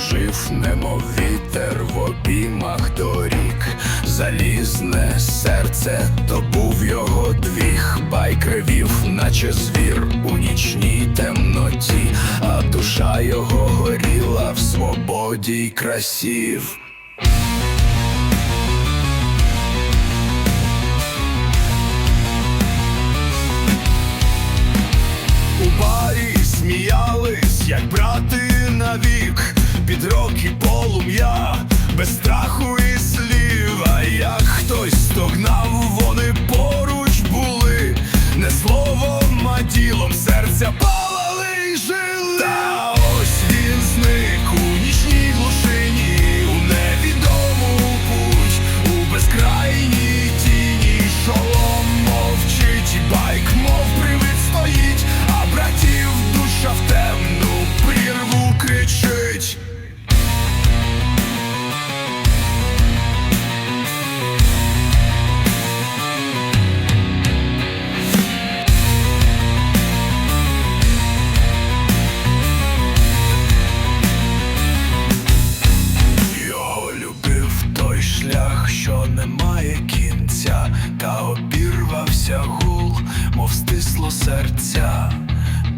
жив, немов вітер в обіймах доріг, залізне серце, то був його двіг, байк ревів, наче звір у нічній темноті, а душа його горіла в свободі й красів. У барі сміялись, як брати навік, під роки полум'я, без страху і слів, а як хтось стогнав, вони поруч були, не словом, а ділом серця серця.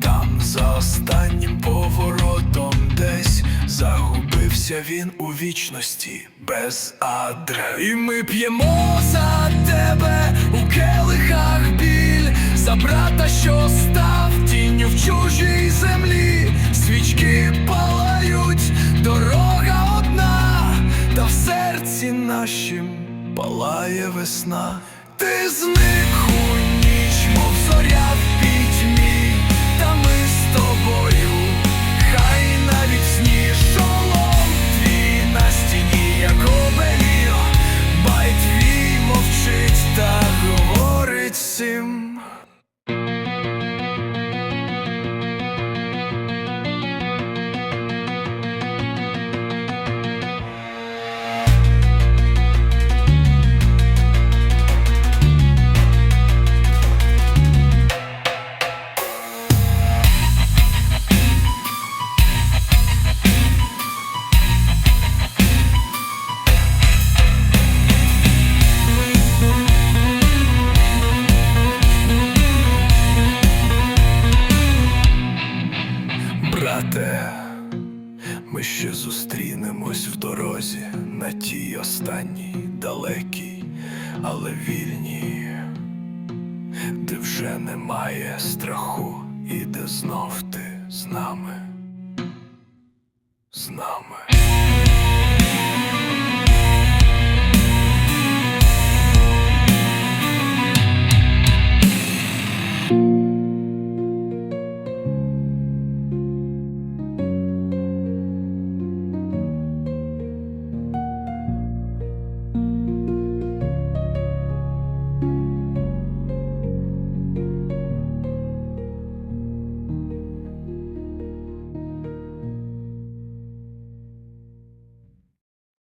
Там за останнім поворотом десь загубився він у вічності без адре. І ми п'ємо за тебе у келихах біль, за брата, що став тінню в чужій землі, свічки палають, дорога одна, та в серці нашім палає весна. Ти зник у ніч, мов зоря ще зустрінемось в дорозі на тій останній далекій, але вільній, де вже немає страху, і де знов ти з нами, з нами.